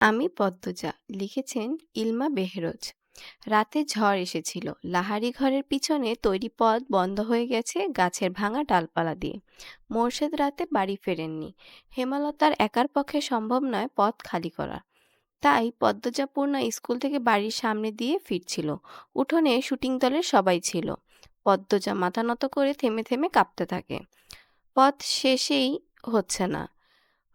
আমি পদ্মজা লিখেছেন ইলমা বেহরোজ। রাতে ঝড় এসেছিল। লাহারি ঘরের পিছনে তৈরি পথ বন্ধ হয়ে গেছে গাছের ভাঙা ডালপালা দিয়ে। মোর্শেদ রাতে বাড়ি ফেরেননি। হেমালতার একার পক্ষে সম্ভব নয় পথ খালি করা। তাই পদ্মজা পূর্ণা স্কুল থেকে বাড়ির সামনে দিয়ে ফিরছিল। উঠোনে শুটিং দলের সবাই ছিল। পদ্মজা মাথা নত করে থেমে থেমে কাঁপতে থাকে। পথ শেষেই হচ্ছে না।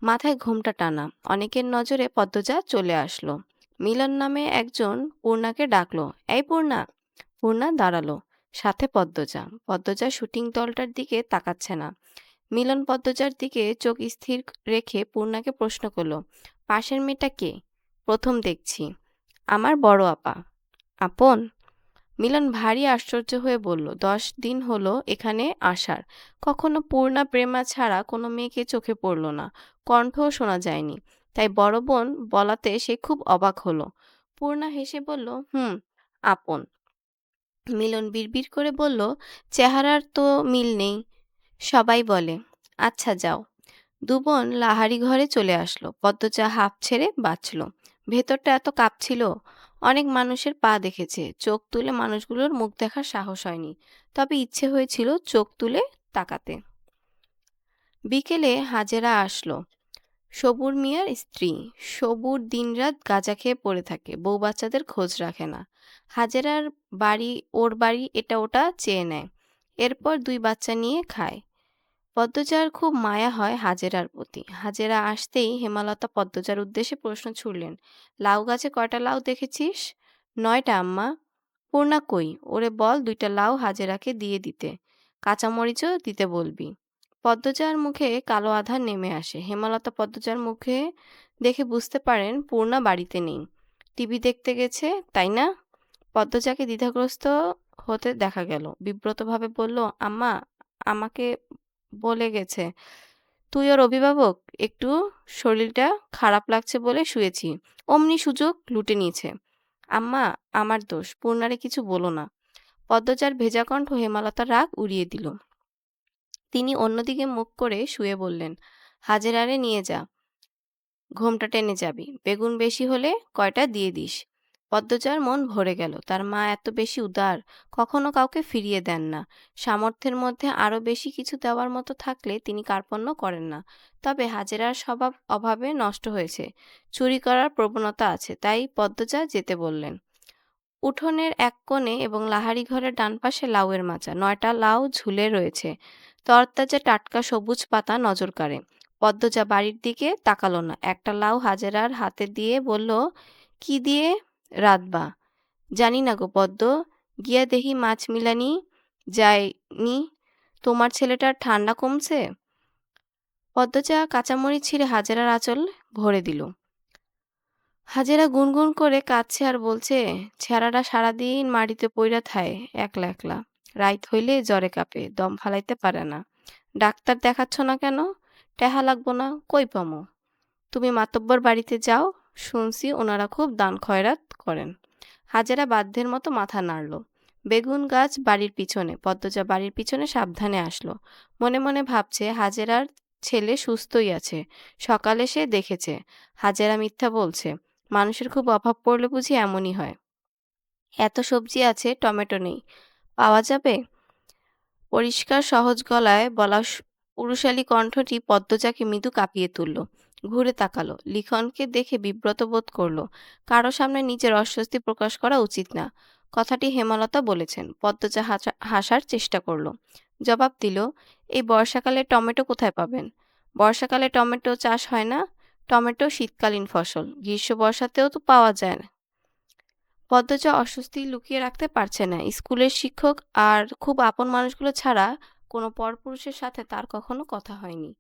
মাথায় ঘোমটা টানা। অনেকের নজরে পদ্মজা চলে আসলো। মিলন নামে একজন পূর্ণাকে ডাকলো, এই পূর্ণা। পূর্ণা দাঁড়াল, সাথে পদ্মজা। পদ্মজা শুটিং দলটার দিকে তাকাচ্ছে না। মিলন পদ্মজার দিকে চোখ স্থির রেখে পূর্ণাকে প্রশ্ন করল, পাশের মেয়েটা কে? প্রথম দেখছি। আমার বড় আপা। আপন? মিলন ভারী আশ্চর্য হয়ে বলল, দশ দিন হলো এখানে আসার। কখনো পূর্ণা প্রেমা ছাড়া কোনো মেয়েকে চোখে পড়ল না। কণ্ঠও শোনা যায়নি। তাই বড় বোন বলাতে সে খুব অবাক হলো। পূর্ণা হেসে বলল, হুম, আপন। মিলন বিড়বিড় করে বলল, চেহারার তো মিল নেই। সবাই বলে আচ্ছা যাও। দুবোন লাহারি ঘরে চলে আসলো। পদ্মচা হাফ ছেড়ে বাঁচল। ভেতরটা এত কাঁপছিল। অনেক মানুষের পা দেখেছে। চোখ তুলে মানুষগুলোর মুখ দেখার সাহস হয়নি। তবে ইচ্ছে হয়েছিল চোখ তুলে তাকাতে। বিকেলে হাজেরা আসলো। সবুর মিয়ার স্ত্রী। সবুর দিনরাত গাঁজা খেয়ে পড়ে থাকে। বউ বাচ্চাদের খোঁজ রাখে না। হাজেরার বাড়ি, ওর বাড়ি এটা ওটা চেয়ে নেয়। এরপর দুই বাচ্চা নিয়ে খায়। পদ্মজার খুব মায়া হয় হাজেরার প্রতি। হাজেরা আসতেই হেমালতা পদ্মজার উদ্দেশ্যে প্রশ্ন ছুড়লেন, লাউ গাছে কয়টা লাউ দেখেছিস? নয়টা, আম্মা। পূর্ণা কই? ওরে বল দুইটা লাউ হাজেরাকে দিয়ে দিতে। কাঁচামরিচও দিতে বলবি? পদ্মজার মুখে কালো আধার নেমে আসে। হেমালতা পদ্মজার মুখে দেখে বুঝতে পারেন পূর্ণা বাড়িতে নেই। টিভি দেখতে গেছে, তাই না? পদ্মজাকে দ্বিধাগ্রস্ত হতে দেখা গেল। বিব্রতভাবে বলল, আম্মা, আমাকে বলে গেছে, তুই ওর অভিভাবক, একটু শরীরটা খারাপ লাগছে বলে শুয়েছি, অমনি সুযোগ লুটে নিয়েছে। আম্মা, আমার দোষ, পূর্ণারে কিছু বলো না। পদ্মচার ভেজা কণ্ঠ হেমালতার রাগ উড়িয়ে দিল। তিনি অন্যদিকে মুখ করে শুয়ে বললেন, হাজেরারে নিয়ে যা, ঘোমটা টেনে যাবি, বেগুন বেশি হলে কয়টা দিয়ে দিস? পদ্মজার মন ভরে গেল। তার মা এত বেশি উদার, কখনো কাউকে ফিরিয়ে দেন না। সামর্থ্যের মধ্যে আরও বেশি কিছু দেওয়ার মতো থাকলে তিনি কার্পণ্য করেন না। তবে হাজেরার স্বভাব অভাবে নষ্ট হয়েছে। চুরি করার প্রবণতা আছে, তাই পদ্মজা যেতে বললেন। উঠোনের এক কোণে এবং লাহারি ঘরের ডান পাশে লাউয়ের মাচা। নয়টা লাউ ঝুলে রয়েছে। তরতাজা টাটকা সবুজ পাতা নজর কাড়ে। পদ্মজা বাড়ির দিকে তাকালো না। একটা লাউ হাজেরার হাতে দিয়ে বলল, কি দিয়ে রাতবা জানি না গো পদ্ম, গিয়া দেখি মাছ মিলানি, যায়নি। তোমার ছেলেটার ঠান্ডা কমছে? পদ্ম পদ্মচা কাঁচামরিচ ছিঁড়ে হাজেরার আঁচল ভরে দিল। হাজেরা গুনগুন করে কাঁদছে আর বলছে, ছেঁড়াটা সারাদিন মাটিতে পইরা থায়, একলা একলা। রাইত হইলে জ্বরে কাঁপে, দম ফালাইতে পারে না। ডাক্তার দেখাচ্ছ না কেন? টেহা লাগবো না, কই পামো? তুমি মাতব্বর বাড়িতে যাও শুনছি ওনারা খুব দান খয়রাত করেন। হাজেরা বাধ্যের মতো মাথা নাড়ল। বেগুন গাছ বাড়ির পিছনে, পদ্মজা বাড়ির পিছনে সাবধানে আসলো। মনে মনে ভাবছে হাজেরার ছেলে সুস্থই আছে। সকালে সে দেখেছে। হাজেরা মিথ্যা বলছে। মানুষের খুব অভাব পড়লে বুঝি এমনই হয়। এত সবজি আছে, টমেটো নেই। পাওয়া যাবে? পরিষ্কার সহজ গলায় বলা পুরুষালী কণ্ঠটি পদ্মজাকে মৃদু কাঁপিয়ে তুলল। ঘুরে তাকালো। লিখনকে দেখে বিব্রত বোধ করল, কারও সামনে নিজের অস্বস্তি প্রকাশ করা উচিত না। কথাটি হেমালতা বলেছেন। পদ্মজা হাসার চেষ্টা করল। জবাব দিল, এই বর্ষাকালে টমেটো কোথায় পাবেন? বর্ষাকালে টমেটো চাষ হয় না। টমেটো শীতকালীন ফসল। গ্রীষ্ম বর্ষাতেও তো পাওয়া যায় না। পদ্মজা অস্বস্তি লুকিয়ে রাখতে পারছে না। স্কুলের শিক্ষক আর খুব আপন মানুষগুলো ছাড়া কোনো পরপুরুষের সাথে তার কখনো কথা হয়নি।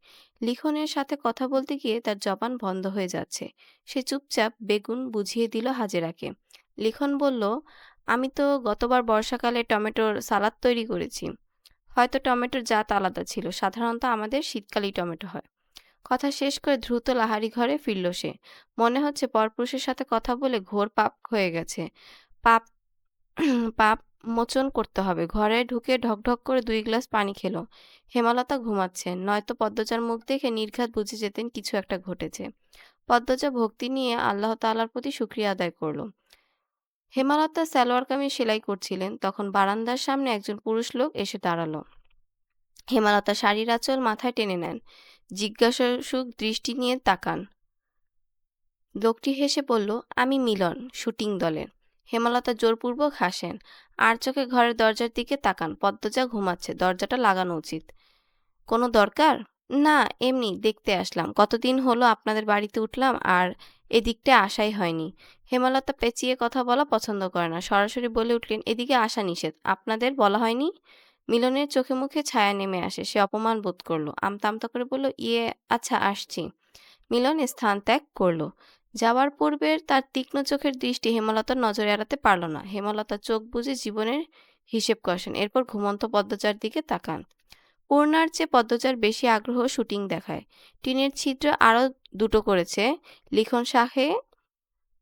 লিখনের সাথে কথা বলতে গিয়ে তার জবান বন্ধ হয়ে যাচ্ছে। সে চুপচাপ বেগুন বুঝিয়ে দিল হাজেরাকে। লিখন বলল, আমি তো গতবার বর্ষাকালে টমেটোর সালাদ তৈরি করেছি। হয়তো টমেটোর জাত আলাদা ছিল। সাধারণত আমাদের শীতকালেই টমেটো হয়। কথা শেষ করে দ্রুত লাহারি ঘরে ফিরল সে। মনে হচ্ছে পরপুরুষের সাথে কথা বলে ঘোর পাপ হয়ে গেছে। পাপ পাপ মোচন করতে হবে। ঘরে ঢুকে ঢকঢক করে দুই গ্লাস পানি খেলো। হেমালতা ঘুমাচ্ছেন নয়তো পদ্মচার মুখ দেখে নির্ঘাত বুঝে যেতেন কিছু একটা ঘটেছে। পদ্মজা ভক্তি নিয়ে আল্লাহ তাআলার প্রতি শুকরিয়া আদায় করল। হেমালতা সালোয়ার কামিজ সেলাই করছিলেন। তখন বারান্দার সামনে একজন পুরুষ লোক এসে দাঁড়াল। হেমালতা শাড়ির আঁচল মাথায় টেনে নেন। জিজ্ঞাসাসুক দৃষ্টি নিয়ে তাকান। লোকটি হেসে বলল, আমি মিলন, শুটিং দলের। হেমলতা জোরপূর্বক হাসেন। আর চোখে ঘরের দরজার দিকে তাকান, পদ্মজা ঘুমাচ্ছে, দরজাটা লাগানো উচিত। কোনো দরকার? না, এমনি দেখতে আসলাম। কতদিন হলো আপনাদের বাড়িতে উঠলাম আর এদিকটা আসাই হয়নি। হেমলতা পেঁচিয়ে কথা বলা পছন্দ করে না। সরাসরি বলে উঠলেন, এদিকে আসা নিষেধ। আপনাদের বলা হয়নি? মিলনের চোখে মুখে ছায়া নেমে আসে। সে অপমান বোধ করল। আমতা আমতা করে বলল ইয়ে আচ্ছা আসছি। মিলন স্থান ত্যাগ করল। যাওয়ার পূর্বের তার তীক্ষ্ণ চোখের দৃষ্টি হেমলতার নজরে এড়াতে পারল না। হেমলতা চোখ বুজে জীবনের হিসেব কষেন এরপর ঘুমন্ত পদ্মচার দিকে তাকান। পূর্ণার চেয়ে পদ্মচার বেশি আগ্রহ শুটিং দেখায়। টিনের ছিদ্র আরও দুটো করেছে। লিখন শাহে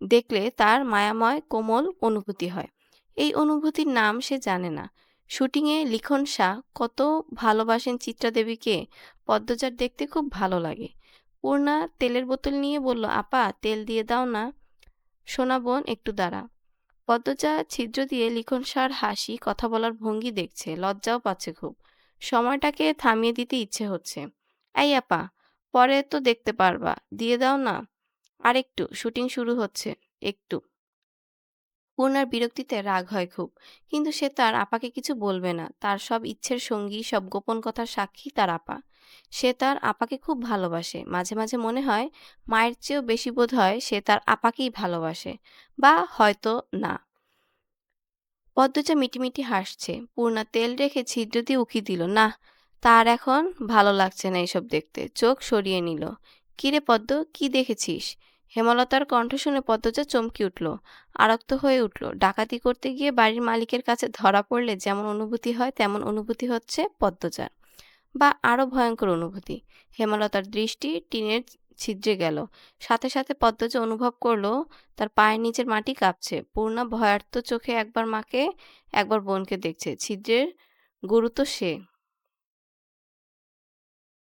দেখলে তার মায়াময় কোমল অনুভূতি হয়। এই অনুভূতির নাম সে জানে না। শুটিংয়ে লিখন শাহ কত ভালোবাসেন চিত্রা দেবীকে পদ্মচার দেখতে খুব ভালো লাগে। পূর্ণা তেলের বোতল নিয়ে বলল, আপা, তেল দিয়ে দাও না। সোনা বোন, একটু দাঁড়া। পদ্মজা ছিদ্র দিয়ে লিখন সার হাসি, কথা বলার ভঙ্গি দেখছে। লজ্জাও পাচ্ছে খুব। সময়টাকে থামিয়ে দিতে ইচ্ছে হচ্ছে। এই আপা, পরে তো দেখতে পারবা। দিয়ে দাও না? আরেকটু, শুটিং শুরু হচ্ছে। একটু। পূর্ণার বিরক্তিতে রাগ হয় খুব। কিন্তু সে তার আপাকে কিছু বলবে না। তার সব ইচ্ছের সঙ্গী, সব গোপন কথার সাক্ষী তার আপা। সে তার আপাকে খুব ভালোবাসে। মাঝে মাঝে মনে হয় মায়ের চেয়েও বেশি বোধ হয় সে তার আপাকেই ভালোবাসে বা হয়তো না। পদ্মজা মিটিমিটি হাসছে। পূর্ণা তেল রেখে ছিদ্র দিয়ে উকি দিল না তার এখন ভালো লাগছে না এসব দেখতে। চোখ সরিয়ে নিল, কিরে পদ্ম, কি দেখেছিস? হেমলতার কণ্ঠ শুনে পদ্মজা চমকি উঠল, আরক্ত হয়ে উঠল। ডাকাতি করতে গিয়ে বাড়ির মালিকের কাছে ধরা পড়লে যেমন অনুভূতি হয়, তেমন অনুভূতি হচ্ছে পদ্মজার। বা আরও ভয়ঙ্কর অনুভূতি। হেমলতার দৃষ্টি টিনের ছিদ্রে গেল। সাথে সাথে পদ্মজা অনুভব করল, তার পায়ের নিচের মাটি কাঁপছে। পূর্ণা ভয়ার্থ চোখে একবার মাকে, একবার বোনকে দেখছে। ছিদ্রের গুরুত্ব সে।